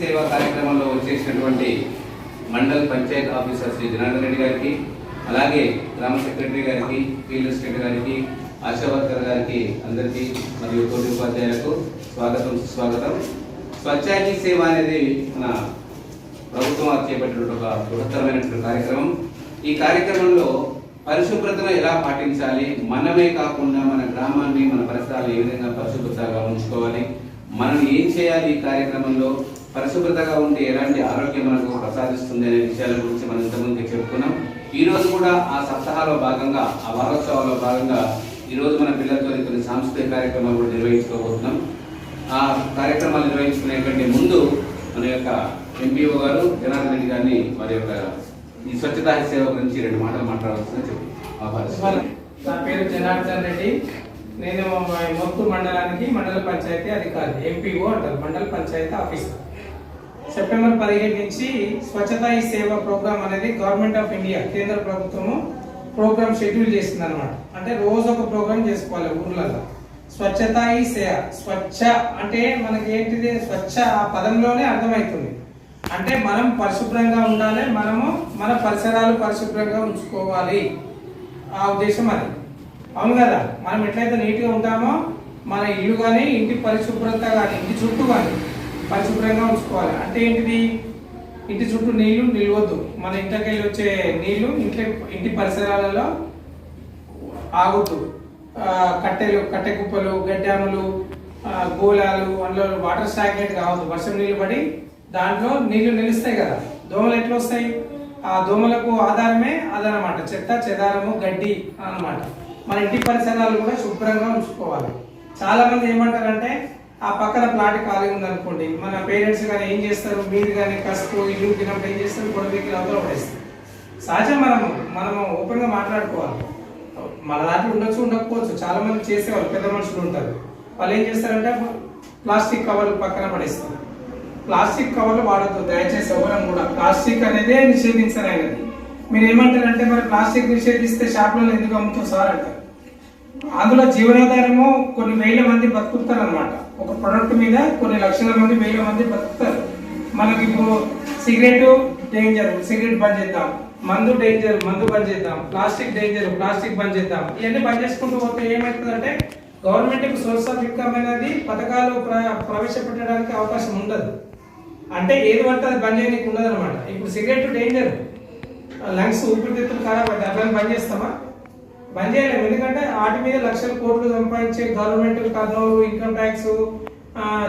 సేవా కార్యక్రమంలో వచ్చేసినటువంటి మండల్ పంచాయత్ ఆఫీసర్ శ్రీ జనార్దన్ రెడ్డి గారికి అలాగే గ్రామ సెక్రటరీ గారికి ఫీల్డ్ అసిస్టెంట్ గారికి ఆశా వర్కర్ గారికి అందరికీ మరియు తోటి ఉపాధ్యాయులకు స్వాగతం సుస్వాగతం. స్వచ్ఛాగ్ని సేవ అనేది మన ప్రభుత్వం వారు చేపట్టినటువంటి ఒక బృహత్తరమైనటువంటి కార్యక్రమం. ఈ కార్యక్రమంలో పరిశుభ్రతను ఎలా పాటించాలి? మనమే కాకుండా మన గ్రామాన్ని మన పరిసరాలు ఏ విధంగా పరిశుభ్రతగా ఉంచుకోవాలి? మనం ఏం చేయాలి ఈ కార్యక్రమంలో? పరిశుభ్రతగా ఉంటే ఎలాంటి ఆరోగ్యం మనకు ప్రసాదిస్తుంది అనే విషయాల గురించి మనం ఇంతకుముందు చెప్పుకున్నాం. ఈ రోజు కూడా ఆ సప్తాహాలో భాగంగా ఆ వారోత్సవాల్లో భాగంగా ఈరోజు మన పిల్లలతో కొన్ని సాంస్కృతిక కార్యక్రమాలు కూడా నిర్వహించుకోబోతున్నాం. ఆ కార్యక్రమాలు నిర్వహించుకునే కంటే ముందు మన యొక్క ఎంపీఓ గారు జనార్దన్ రెడ్డి గారిని వారి యొక్క ఈ స్వచ్ఛతా సేవ గురించి రెండు మాటలు మాట్లాడాల్సిందని చెప్పి ఆహ్వానిస్తున్నాను నా పేరు జనార్దన్ రెడ్డి. నేను మొత్తు మండలానికి మండల పంచాయతీ అధికారి ఎంపీఓ అంటారు మండల పంచాయతీ ఆఫీసర్. సెప్టెంబర్ పదిహేడు నుంచి స్వచ్ఛత ఈ సేవ ప్రోగ్రామ్ అనేది గవర్నమెంట్ ఆఫ్ ఇండియా కేంద్ర ప్రభుత్వము ప్రోగ్రామ్ షెడ్యూల్ చేసింది అనమాట అంటే రోజు ఒక ప్రోగ్రామ్ చేసుకోవాలి ఊర్లలో. స్వచ్ఛత ఈ సేవ స్వచ్ఛ అంటే మనకి ఏంటిది? స్వచ్ఛ ఆ పదంలోనే అర్థమవుతుంది. అంటే మనం పరిశుభ్రంగా ఉండాలి మనము మన పరిసరాలు పరిశుభ్రంగా ఉంచుకోవాలి. ఆ ఉద్దేశం అది. అవును కదా? మనం ఎట్లయితే నీట్గా ఉంటామో మన ఇల్లు కానీ ఇంటి పరిశుభ్రత కానీ ఇంటి చుట్టూ కానీ పరిశుభ్రంగా ఉంచుకోవాలి. అంటే ఏంటిది? ఇంటి చుట్టూ నీళ్ళు నిలవద్దు. మన ఇంటికెళ్ళి వచ్చే నీళ్ళు ఇంటి ఇంటి పరిసరాలలో ఆగుతూ కట్టెలు కట్టె కుప్పలు గడ్డాములు గోళాలు అందులో వాటర్ స్టాగ్నేట్ కావద్దు. వర్షం నీళ్ళు పడి దాంట్లో నీళ్ళు నిలుస్తాయి కదా. దోమలు ఎట్లా వస్తాయి? ఆ దోమలకు ఆధారమే అదనమాట. చెత్త చెదారము గడ్డి అనమాట మన ఇంటి పరిసరాలు కూడా శుభ్రంగా ఉంచుకోవాలి. చాలా మంది ఏమంటారంటే ఆ పక్కన ప్లాట్ ఖాళీ ఉందనుకోండి మన పేరెంట్స్ కానీ ఏం చేస్తారు? మీరు కానీ కసుపు ఇల్లు తినప్పుడు ఏం చేస్తారు? గొడవకి అవతల పడేస్తారు. సహజం మనము మనము ఓపెన్గా మాట్లాడుకోవాలి. మన దాంట్లో ఉండొచ్చు ఉండకపోవచ్చు. చాలా మంది చేసేవాళ్ళు పెద్ద మనుషులు ఉంటారు. వాళ్ళు ఏం చేస్తారంటే ప్లాస్టిక్ కవర్లు పక్కన పడేస్తారు. ప్లాస్టిక్ కవర్లు వాడద్దు. దయచేసి ఎవరం కూడా ప్లాస్టిక్ అనేదే నిషేధించరైనది మీరు ఏమంటారంటే మరి ప్లాస్టిక్ నిషేధిస్తే షాప్లలో ఎందుకు అమ్ముతారు సార్ అంటారు. అందులో జీవనాధారము కొన్ని వేల మంది బతుకుతారు అనమాట ఒక ప్రొడక్ట్ మీద కొన్ని లక్షల మంది వేల మంది బతుకుతారు. మనకి ఇప్పుడు సిగరెట్ డేంజర్ సిగరెట్ బంద్ చేద్దాం. మందు డేంజర్ మందు బంద్ చేద్దాం. ప్లాస్టిక్ డేంజర్ ప్లాస్టిక్ బంద్ చేద్దాం. ఇవన్నీ బంద్ చేసుకుంటూ పోతే ఏమవుతుందంటే గవర్నమెంట్ సోర్స్ ఆఫ్ ఇన్కమ్ అనేది పథకాలు ప్ర- ప్రవేశపెట్టడానికి అవకాశం ఉండదు. అంటే ఏది పడితే అది బంద్ చేయడానికి ఉండదు అనమాట ఇప్పుడు సిగరెట్ డేంజర్ లంగ్స్ ఊపిరితిత్తులు ఖరాబ్ అవుతాయి. అట్లా బంద్ చేస్తామా? బంద్ చేయలేము. ఎందుకంటే వాటి మీద లక్షల కోట్లు సంపాదించే government Kurnool income tax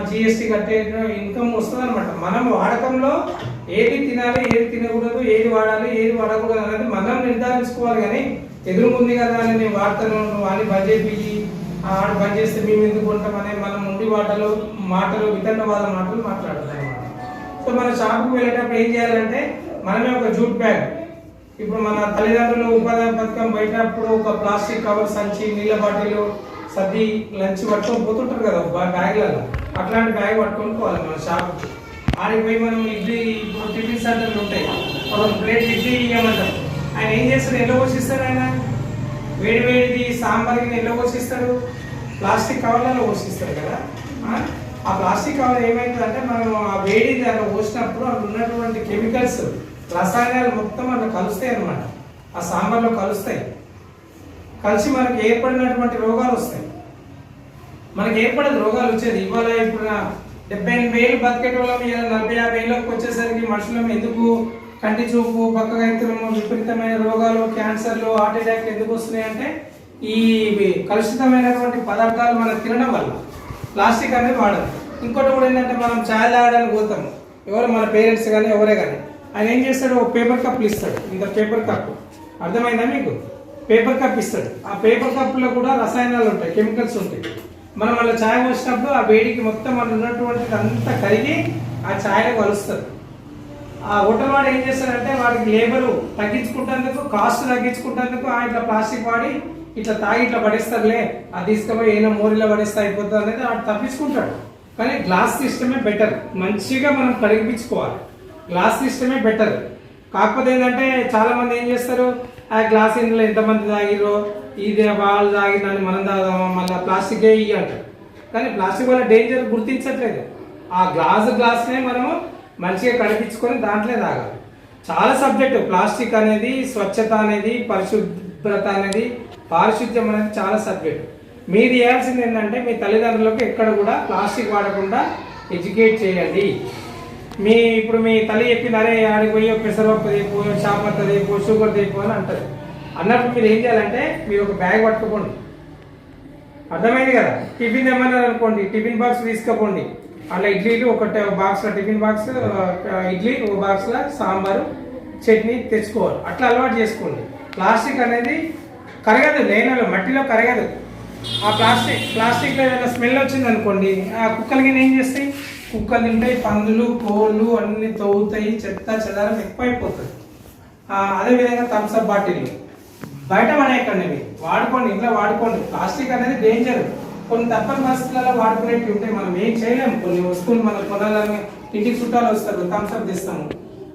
GST కట్టే ఇన్కమ్ వస్తుంది అనమాట మనం వాడకంలో ఏది తినాలి ఏది తినకూడదు ఏది వాడాలి ఏది వాడకూడదు అనేది మనం నిర్ధారించుకోవాలి కానీ ఎదురుకుంది కదా అని నేను వాడతాను అని బంద్ చేపించి ఆడు బంద్ చేస్తే మేము ఎందుకు ఉంటామనే మనం ఉండి వాటలు మాటలు వితండవాద మాటలు మాట్లాడతాం సో మన షాప్కి వెళ్ళేటప్పుడు ఏం చేయాలంటే మనమే ఒక జూట్ బ్యాగ్ ఇప్పుడు మన తల్లిదండ్రులు ఉపాధి పథకం బయటప్పుడు ఒక ప్లాస్టిక్ కవర్ సంచి నీళ్ళ బాటిల్ సర్ది లంచ్ పట్టుకొని పోతుంటారు కదా బ్యాగ్లలో. అట్లాంటి బ్యాగ్ పట్టుకొని పోవాలి మన షాప్ ఆడికి పోయి మనం ఇడ్లీ ఇప్పుడు టిఫిన్ సెంటర్లు ఉంటాయి. ఒక ప్లేట్ ఇడ్లీ ఇవ్వమంటారు ఆయన ఏం చేస్తాడు? ఎల్లో పోషిస్తాడు ఆయన? వేడి వేడిది సాంబార్కి ఎల్లో పోషిస్తాడు? ప్లాస్టిక్ కవర్లలో పోషిస్తాడు కదా. ఆ? ప్లాస్టిక్ కవర్ ఏమైందంటే మనం ఆ వేడి దాంట్లో పోసినప్పుడు అక్కడ ఉన్నటువంటి కెమికల్స్ రసాయనాలు మొత్తం అట్లా కలుస్తాయి అనమాట ఆ సాంబార్లో కలుస్తాయి. కలిసి మనకి ఏర్పడినటువంటి రోగాలు వస్తాయి. మనకి ఏర్పడదు రోగాలు వచ్చేది ఇవాళ ఇప్పుడు డెబ్బై ఎనిమిది వేలు బతికేటోళ్ళం ఇలా నలభై యాభై ఏళ్ళకి వచ్చేసరికి మనుషులం ఎందుకు? కంటి చూపు పక్కగా ఎత్తులము విపరీతమైన రోగాలు క్యాన్సర్లు హార్ట్ అటాక్ ఎందుకు వస్తున్నాయి అంటే ఈ కలుషితమైనటువంటి పదార్థాలు మనం తినడం వల్ల. ప్లాస్టిక్ అనేది వాడదు ఇంకోటి కూడా ఏంటంటే మనం ఛాయ్ తాగడానికి పోతాం ఎవరు మన పేరెంట్స్ కానీ ఎవరే కానీ. ఆయన ఏం చేస్తాడు? ఒక పేపర్ కప్లు ఇస్తాడు. ఇంత పేపర్ కప్ అర్థమైందా మీకు? పేపర్ కప్ ఇస్తాడు. ఆ పేపర్ కప్లో కూడా రసాయనాలు ఉంటాయి కెమికల్స్ ఉంటాయి. మనం అలా ఛాయ్ పోసినప్పుడు ఆ వేడికి మొత్తం మనం ఉన్నటువంటిది అంతా కరిగి ఆ ఛాయలో కలుస్తుంది ఆ హోటల్ వాడు ఏం చేస్తాడంటే వాడికి లేబరు తగ్గించుకుంటేందుకు కాస్ట్ తగ్గించుకుంటేందుకు ఆ ఇట్లా ప్లాస్టిక్ వాడి ఇట్లా తాగి ఇట్లా పడేస్తారులే అది తీసుకుపోయి ఏదో మోరిలో పడేస్తే అయిపోతుంది అనేది వాడు తప్పించుకుంటాడు. కానీ గ్లాస్ సిస్టమే బెటర్ మంచిగా మనం కడిగిపించుకోవాలి. Glass సిస్టమే better. కాకపోతే ఏంటంటే చాలా మంది ఏం చేస్తారు ఆ గ్లాస్ ఇందులో ఎంతమంది తాగిరో ఇది వాళ్ళు తాగినని మనం తాగుదామా మళ్ళీ ప్లాస్టికే ఇవి అంటారు. కానీ ప్లాస్టిక్ వల్ల డేంజర్ గుర్తించట్లేదు. ఆ గ్లాస్ గ్లాస్నే మనము మంచిగా కడిపించుకొని దాంట్లో తాగాలి. చాలా సబ్జెక్టు ప్లాస్టిక్ అనేది స్వచ్ఛత అనేది పరిశుభ్రత అనేది పారిశుద్ధ్యం అనేది చాలా సబ్జెక్టు. మీరు చేయాల్సింది ఏంటంటే మీ తల్లిదండ్రులకు ఎక్కడ కూడా ప్లాస్టిక్ వాడకుండా ఎడ్యుకేట్ చేయండి. మీ ఇప్పుడు మీ తల్లి చెప్పింది అరే ఆడికి పోయి ఒక పెసరపప్పు తెపో చాపత్త తీపు షుగర్ తీపు అని అంటారు అన్నప్పుడు మీరు ఏం చేయాలంటే మీరు ఒక బ్యాగ్ పట్టుకోండి. అర్థమైంది కదా? టిఫిన్ ఏమన్నారు అనుకోండి టిఫిన్ బాక్స్ తీసుకోపోండి అట్లా ఇడ్లీలు ఒక బాక్స్లో టిఫిన్ బాక్స్ ఇడ్లీ ఒక బాక్స్లో సాంబారు చట్నీ తెచ్చుకోవాలి. అట్లా అలవాటు చేసుకోండి. ప్లాస్టిక్ అనేది కరగదు నేలలో మట్టిలో కరగదు. ఆ ప్లాస్టిక్ ప్లాస్టిక్లో ఏదైనా స్మెల్ వచ్చింది అనుకోండి ఆ కుక్కలకి ఏం చేస్తాయి? కుక్కలు తింటాయి పందులు కోళ్ళు అన్ని తవ్వుతాయి చెత్త చెదారం ఎక్కువైపోతుంది. అదేవిధంగా థమ్స్అప్ బాటిల్. బయట పడేయకండి ఇవి వాడుకోండి ఇంట్లో వాడుకోండి. ప్లాస్టిక్ అనేది డేంజర్. కొన్ని తప్పని పరిస్థితులలో వాడుకునేవి ఉంటాయి. మనం ఏం చేయలేము. కొన్ని వస్తువులు మనం కొనాలని ఇంటికి చుట్టాలు వస్తారు. థమ్స్అప్ తీస్తాము.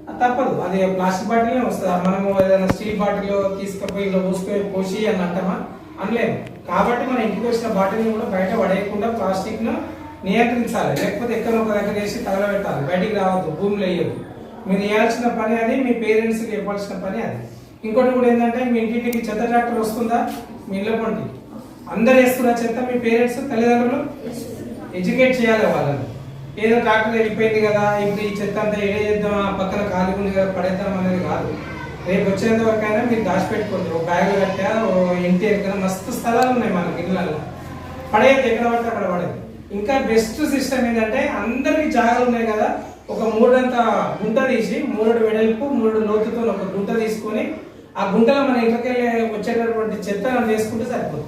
అది తప్పదు. అది ప్లాస్టిక్ బాటిల్ వస్తుంది. మనము ఏదైనా స్టీల్ బాటిల్ తీసుకుపోయి ఇలా పోసుకొని పోసి అని అంటామా అనలేము. కాబట్టి మన ఇంటికి వచ్చిన బాటిల్ని కూడా బయట పడేయకుండా ప్లాస్టిక్ను నియంత్రించాలి. లేకపోతే ఎక్కడ ఒక దగ్గర వేసి తగలబెట్టాలి. బయటికి రావద్దు. భూమిలో వేయద్దు. మీరు చేయాల్సిన పని అది మీ పేరెంట్స్కి ఇవ్వాల్సిన పని అది. ఇంకోటి కూడా ఏంటంటే మీ ఇంటింటికి చెత్త ట్రాక్టర్ వస్తుందా? మీ ఇళ్ళ పండి అందరు వేస్తున్న చెత్త మీ పేరెంట్స్ తల్లిదండ్రులు? ఎడ్యుకేట్ చేయాలి వాళ్ళని. ఏదో ట్రాక్టర్ వెళ్ళిపోయింది కదా ఇప్పుడు ఈ చెత్త అంతా ఏడే చేద్దాం ఆ పక్కన ఖాళీ ఉంది కదా పడేద్దాం అనేది కాదు. రేపు వచ్చేంత వరకైనా మీరు దాచిపెట్టుకోండి ఒక బ్యాగ్ కట్టా ఓ ఇంటి ఎక్కడ మస్తు స్థలాలు ఉన్నాయి మనకి ఇళ్ళల్లో. పడేది ఎక్కడ పడితే అక్కడ పడేది ఇంకా బెస్ట్ సిస్టమ్ ఏంటంటే అందరికి జాగాలు ఉన్నాయి కదా. ఒక మూడంత గుంట తీసి మూడు వెడల్పు మూడు లోతుతో ఒక గుంట తీసుకొని ఆ గుంటలో మన ఇంట్లోకెళ్ళి వచ్చేటటువంటి చెత్త వేసుకుంటే సరిపోతుంది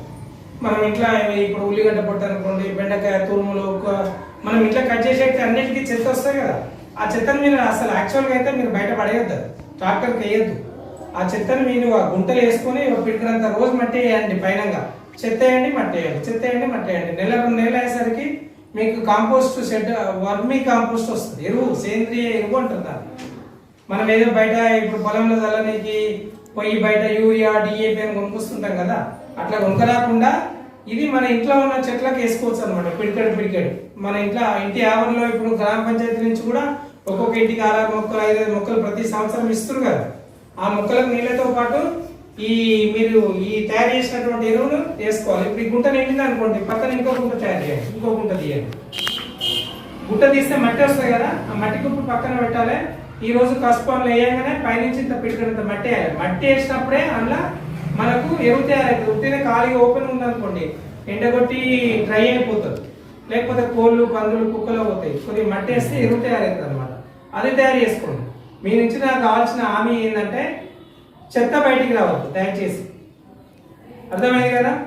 మనం ఇంట్లో ఇప్పుడు ఉల్లిగడ్డ పొట్ట అనుకోండి బెండకాయ తురుములు ఒక- మనం ఇంట్లో కట్ చేసేటి అన్నిటికీ చెత్త వస్తాయి కదా. ఆ చెత్తను మీరు అసలు యాక్చువల్గా అయితే మీరు బయట పడేయద్దు. ట్రాక్టర్కి వేయద్దు. ఆ చెత్తను మీరు ఆ గుంటలు వేసుకొని ఒక పిడికినంత రోజు మట్టి వేయండి పైనంగా. చెత్త వేయండి మట్టి వేయండి చెత్త వేయండి మట్టి వేయండి నెల అయ్యేసరికి మీకు కాంపోస్ట్ షెడ్ వర్మీ కాంపోస్ట్ వస్తుంది. ఎరువు సేంద్రియ ఎరువు అంటున్నారు. మనం ఏదో బయట ఇప్పుడు పొలంలో చల్లనికి పోయి బయట యూరియా డిఏపి అని కొనుక్కొస్తుంటాం కదా అట్లా కొనుక్కరాకుండా ఇది మన ఇంట్లో ఉన్న చెట్లకు వేసుకోవచ్చు అనమాట పిడికెడు పిడికెడు. మన ఇంట్లో ఇంటి ఆవరణలో ఇప్పుడు గ్రామ పంచాయతీ నుంచి కూడా ఒక్కొక్క ఇంటికి ఆరు మొక్కలు ఐదు మొక్కలు ప్రతి సంవత్సరం ఇస్తారు కదా. ఆ మొక్కలకు నీళ్ళతో పాటు ఈ మీరు ఈ తయారు చేసినటువంటి ఎరువులు వేసుకోవాలి. ఇప్పుడు గుంట నిండింది అనుకోండి పక్కన ఇంకో గుంట తయారు చేయండి ఇంకో గుంట తీయండి. గుట్ట తీస్తే మట్టి వస్తుంది కదా ఆ మట్టి గుంపు పక్కన పెట్టాలి. ఈ రోజు కసుపాలు వేయగానే పైనుంచి ఇంత పిడికినంత మట్టి వేయాలి. మట్టి వేసినప్పుడే అందులో మనకు ఎరువు తయారైతుంది ఉట్టిన ఖాళీగా ఓపెన్ ఉందనుకోండి ఎండగొట్టి డ్రై అయిపోతుంది. లేకపోతే కోళ్ళు పందులు కుక్కలు పోతాయి. కొద్దిగా మట్టి వేస్తే ఎరువు తయారవుతుంది అనమాట అది తయారు చేసుకోండి. మీ నుంచి నాకు కావాల్సిన హామీ ఏంటంటే చెత్త బయటికి రావద్దు దయచేసి. అర్థమైంది కదా?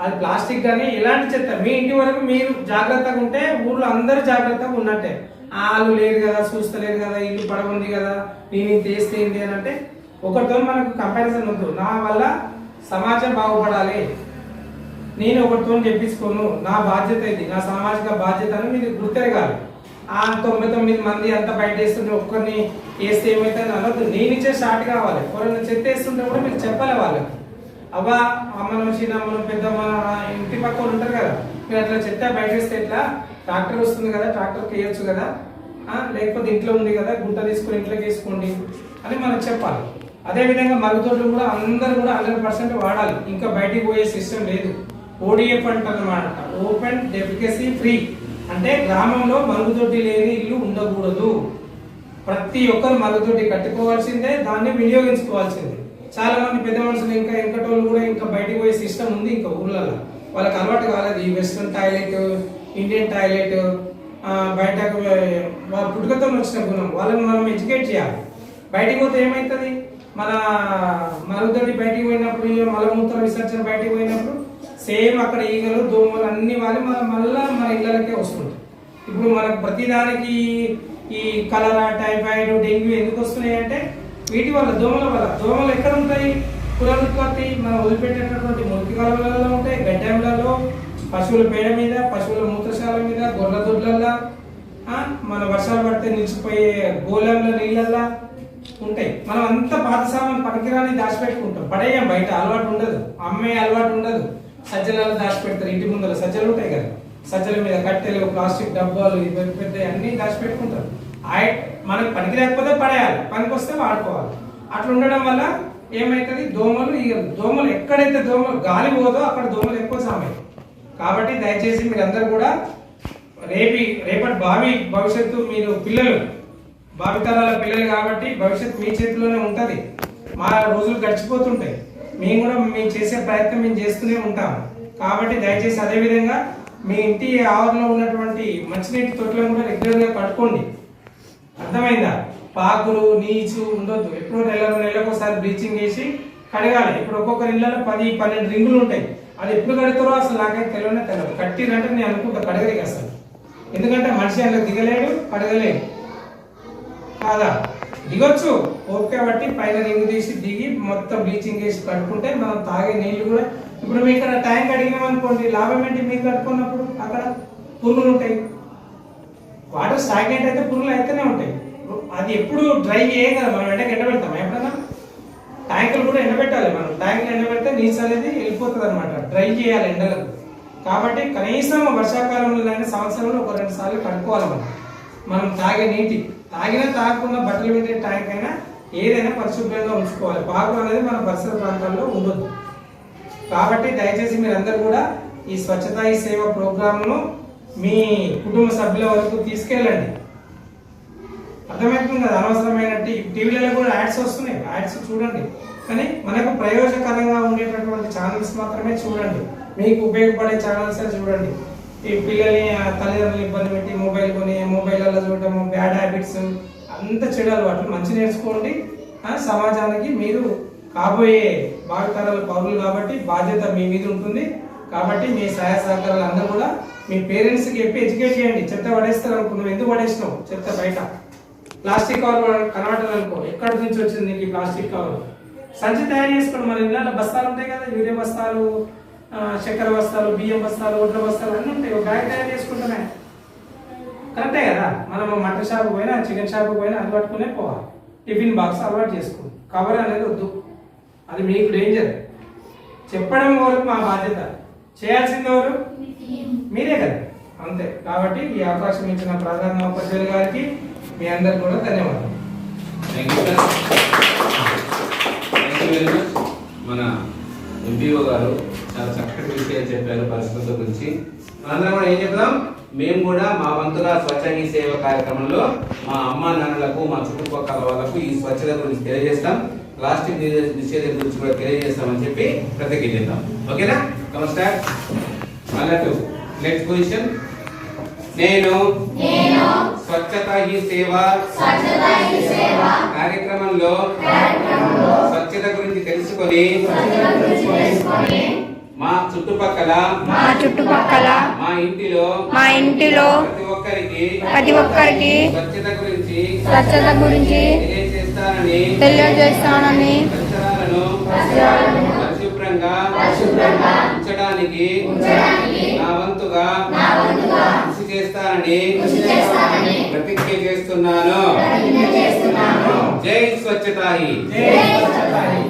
అది ప్లాస్టిక్ కానీ ఎలాంటి చెత్త మీ ఇంటి వరకు మీరు జాగ్రత్తగా ఉంటే ఊర్లో అందరూ జాగ్రత్తగా ఉన్నట్టే. వాళ్ళు లేరు కదా చూస్తలేరు కదా ఇల్లు పడవుంది కదా నేను ఇది చేస్తే ఏంటి అని అంటే ఒకరితో మనకు కంపారిజన్ వద్దు. నా వల్ల సమాజం బాగుపడాలి. నేను ఒకరితో చెప్పించుకోను నా బాధ్యత ఇది. నా సామాజిక బాధ్యత అని మీరు గుర్తెరగాలి. ఆ తొంభై తొమ్మిది మంది అంతా బయట వేస్తుంటే ఒక్కరిని వేస్తే ఏమైతే అనొద్దు. నేను ఇచ్చే స్టార్ట్ కావాలి. ఎవరైనా చెత్త వేస్తుంటే కూడా మీరు చెప్పాలి వాళ్ళకి. అబ్బా అమ్మను చిన్నమ్మను పెద్దమ్మ ఇంటి పక్క వాళ్ళు ఉంటారు కదా. మీరు అట్లా చెత్త బయట వేస్తే ఎట్లా? ట్రాక్టర్ వస్తుంది కదా ట్రాక్టర్కి వేయొచ్చు కదా. లేకపోతే ఇంట్లో ఉంది కదా గుంట తీసుకొని ఇంట్లోకి వేసుకోండి అని మనం చెప్పాలి. అదేవిధంగా మరుగుదొడ్లు కూడా అందరూ కూడా హండ్రెడ్ పర్సెంట్ వాడాలి. ఇంకా బయటికి పోయే సిస్టమ్ లేదు. ఓడిఎఫ్ అంటారనమాట ఓపెన్ డెఫికసీ ఫ్రీ. అంటే గ్రామంలో మరుగుదొడ్డి లేని ఇల్లు ఉండకూడదు. ప్రతి ఒక్కరు మరుగుదొడ్డి కట్టుకోవాల్సిందే దాన్ని వినియోగించుకోవాల్సిందే. చాలా మంది పెద్ద మనుషులు ఇంకా ఎంకటోళ్ళు కూడా ఇంకా బయటికి పోయే సిస్టమ్ ఉంది ఇంకా ఊర్లలో. వాళ్ళకి అలవాటు కాలేదు. ఈ వెస్ట్రన్ టాయిలెట్ ఇండియన్ టాయిలెట్ బయటకు వాళ్ళ పుట్టుకతో వచ్చిన గుణం. వాళ్ళని మనం ఎడ్యుకేట్ చేయాలి. బయటికి పోతే ఏమవుతుంది మన మరుగుదొడ్డి బయటికి పోయినప్పుడు మలమూత్ర విసర్జన బయటికి పోయినప్పుడు సేమ్ అక్కడ ఈగలు దోమలు అన్ని వాళ్ళు మన మళ్ళీ మన ఇళ్ళకే వస్తుంది ఇప్పుడు మనకు ప్రతిదానికి ఈ కలరా టైఫాయిడ్ డెంగ్యూ ఎందుకు వస్తున్నాయి అంటే వీటి వల్ల దోమల వల్ల. దోమలు ఎక్కడ ఉంటాయి? పునరుత్పత్తి మనం వదిలిపెట్టేటటువంటి మురికి కాలువలలో ఉంటాయి గడ్డంలలో పశువుల పేడ మీద పశువుల మూత్రశాల మీద గొర్రెల దొడ్లల్లో మన వర్షాలు పడితే నిలిచిపోయే గోళంలో నీళ్ళల్లా ఉంటాయి. మనం అంత పాత సామాన్ పనికిరాని దాచిపెట్టుకుంటాం. పడేయం బయట అలవాటు ఉండదు. అమ్మే అలవాటు ఉండదు. సజ్జలలో దాచిపెడతారు. ఇంటి ముందర సజ్జలు ఉంటాయి కదా. సజ్జల మీద కట్టెలు ప్లాస్టిక్ డబ్బాలు ఇవి పెద్ద అన్నీ దాచిపెట్టుకుంటారు. ఆయ- మనకు పనికి లేకపోతే పడేయాలి. పనికి వస్తే వాడుకోవాలి. అట్లా ఉండడం వల్ల ఏమవుతుంది దోమలు ఇక దోమలు ఎక్కడైతే దోమలు గాలి పోదో అక్కడ దోమలు ఎక్కువ సామాయి కాబట్టి దయచేసి మీరందరూ కూడా రేపి రేపటి భావి భవిష్యత్తు మీరు పిల్లలు భావితరాల పిల్లలు కాబట్టి భవిష్యత్తు మీ చేతిలోనే ఉంటుంది. మా రోజులు గడిచిపోతుంటాయి. మేము కూడా మేము చేసే ప్రయత్నం మేము చేస్తూనే ఉంటాం కాబట్టి దయచేసి అదే విధంగా మీ ఇంటి ఆవరణలో ఉన్నటువంటి మంచినీటి తొట్టులను కూడా రెగ్యులర్గా కట్టుకోండి. అర్థమైందా? పాకులు నీచు ఉండొద్దు. ఎప్పుడో నెల నెలకు ఒకసారి బ్లీచింగ్ వేసి కడగాలి. ఇప్పుడు ఒక్కొక్కరి ఇళ్ళలో పది పన్నెండు రింగులు ఉంటాయి. అది ఎప్పుడు కడతారో అసలు నాకైతే తెలియనే తెలియదు. కట్టిరంటే నేను అనుకుంటా కడగలిగి అసలు. ఎందుకంటే మనిషి అందులో దిగలేడు కడగలేడు కాదా? దిగొచ్చు. ఓపిక బట్టి పైన రింగు తీసి దిగి మొత్తం బ్లీచింగ్ వేసి కట్టుకుంటే మనం తాగే నీళ్ళు కూడా ఇప్పుడు మీ ఇక్కడ ట్యాంక్ అడిగినాం అనుకోండి లాభం ఏంటి మీరు కట్టుకున్నప్పుడు అక్కడ పురుగులు ఉంటాయి. వాటర్ స్టాగ్నెంట్ అయితే పురుగులు అయితేనే ఉంటాయి. అది ఎప్పుడు డ్రై చేయం కదా మనం ఎండకి ఎండబెడతాం ఎప్పుడన్నా? ట్యాంకులు కూడా ఎండబెట్టాలి మనం. ట్యాంకులు ఎండబెడితే నీచు అనేది వెళ్ళిపోతుంది అనమాట డ్రై చేయాలి ఎండలకు. కాబట్టి కనీసం వర్షాకాలంలో కానీ సంవత్సరంలో ఒక రెండు సార్లు కడుక్కోవాలి మనం. మనం తాగే నీటి. తాగినా తాగకుండా బట్టలు పెట్టే ట్యాంక్ అయినా ఏదైనా పరిశుభ్రంగా ఉంచుకోవాలి. పాకు అనేది మన పరిసర ప్రాంతాల్లో ఉండొద్దు కాబట్టి దయచేసి మీరందరూ కూడా ఈ స్వచ్ఛతా ఈ సేవ ప్రోగ్రామ్ను మీ కుటుంబ సభ్యుల వరకు తీసుకెళ్ళండి. అర్థమవుతుంది కదా? అనవసరమైనట్టు టీవీలలో కూడా యాడ్స్ వస్తున్నాయి. యాడ్స్ చూడండి. కానీ మనకు ప్రయోజనకరంగా ఉండేటటువంటి ఛానల్స్ మాత్రమే చూడండి. మీకు ఉపయోగపడే ఛానల్స్ చూడండి. ఈ పిల్లల్ని తల్లిదండ్రులు ఇబ్బంది పెట్టి మొబైల్ కొని మొబైల్లో చూడటము బ్యాడ్ హ్యాబిట్స్ అంత చెడు అలవాట్లు మంచి నేర్చుకోండి. సమాజానికి మీరు కాబోయే భావితరాల పౌరులు కాబట్టి బాధ్యత మీ మీద ఉంటుంది. కాబట్టి మీ సహాయ సహకారాలు అందరూ కూడా మీ పేరెంట్స్కి చెప్పి ఎడ్యుకేట్ చేయండి. చెత్త పడేస్తారు అనుకో నువ్వు ఎందుకు పడేసినావు? చెత్త బయట. ప్లాస్టిక్ కవర్ కనబడాలి అనుకో ఎక్కడి నుంచి వచ్చింది నీకు ప్లాస్టిక్ కవర్ సంచి తయారు చేసుకోండి. మన ఇళ్ళలో బస్తాలు ఉంటాయి కదా యూరియా బస్తాలు చక్కెర బస్తాలు బియ్యం బస్తాలు ఒడ్ల బస్తాలు అన్నీ ఉంటాయి. ఒక బ్యాగ్ తయారు చేసుకుంటామే కరెక్టే కదా? మనం మటన్ షాప్కి పోయినా చికెన్ షాప్కి పోయినా అది పట్టుకునే పోవాలి. టిఫిన్ బాక్స్ అలవాటు చేసుకోండి కవర్ అనేది వద్దు. అది మీకు డేంజర్ చెప్పడం వరకు మా బాధ్యత. చేయాల్సింది ఎవరు? మీరే కదా. అంతే. కాబట్టి ఈ అవకాశం ఇచ్చిన ప్రధాన ఉపాధ్యాయులు గారికి మీ అందరికి కూడా ధన్యవాదాలు. మన ఎంపీఓ గారు చాలా చక్కటి విషయాలు చెప్పారు పరిస్థితుల గురించి. మనందరం కూడా ఏం చెప్దాం? మేము కూడా మా వంతుగా స్వచ్ఛంగి సేవ కార్యక్రమంలో మా అమ్మ నాన్నలకు మా చుట్టుపక్కల వాళ్ళకు ఈ స్వచ్ఛత గురించి తెలియజేస్తాం. ప్లాస్టిక్ నిషే- నిషేధం గురించి కూడా తెలియజేస్తామని చెప్పి ప్రతిజ్ఞ చేద్దాం. ఓకేనా? నమస్కార్ మళ్ళీ నెక్స్ట్ పొజిషన్ నేను స్వచ్ఛత హీ సేవ కార్యక్రమంలో స్వచ్ఛత గురించి తెలుసుకొని మా చుట్టుపక్కల మా చుట్టుపక్కల మా ఇంటిలో మా ఇంటిలో ప్రతి ఒక్కరికి ప్రతి ఒక్కరికి స్వచ్ఛత గురించి స్వచ్ఛత గురించి తెలియజేస్తానని తెలియజేస్తానని పరిసరాలను పరిశుభ్రంగా ఉంచడానికి నా వంతుగా కృషి చేస్తానని ప్రతిజ్ఞ చేస్తున్నాను. జై స్వచ్ఛతాయి. జై స్వచ్ఛతాయి.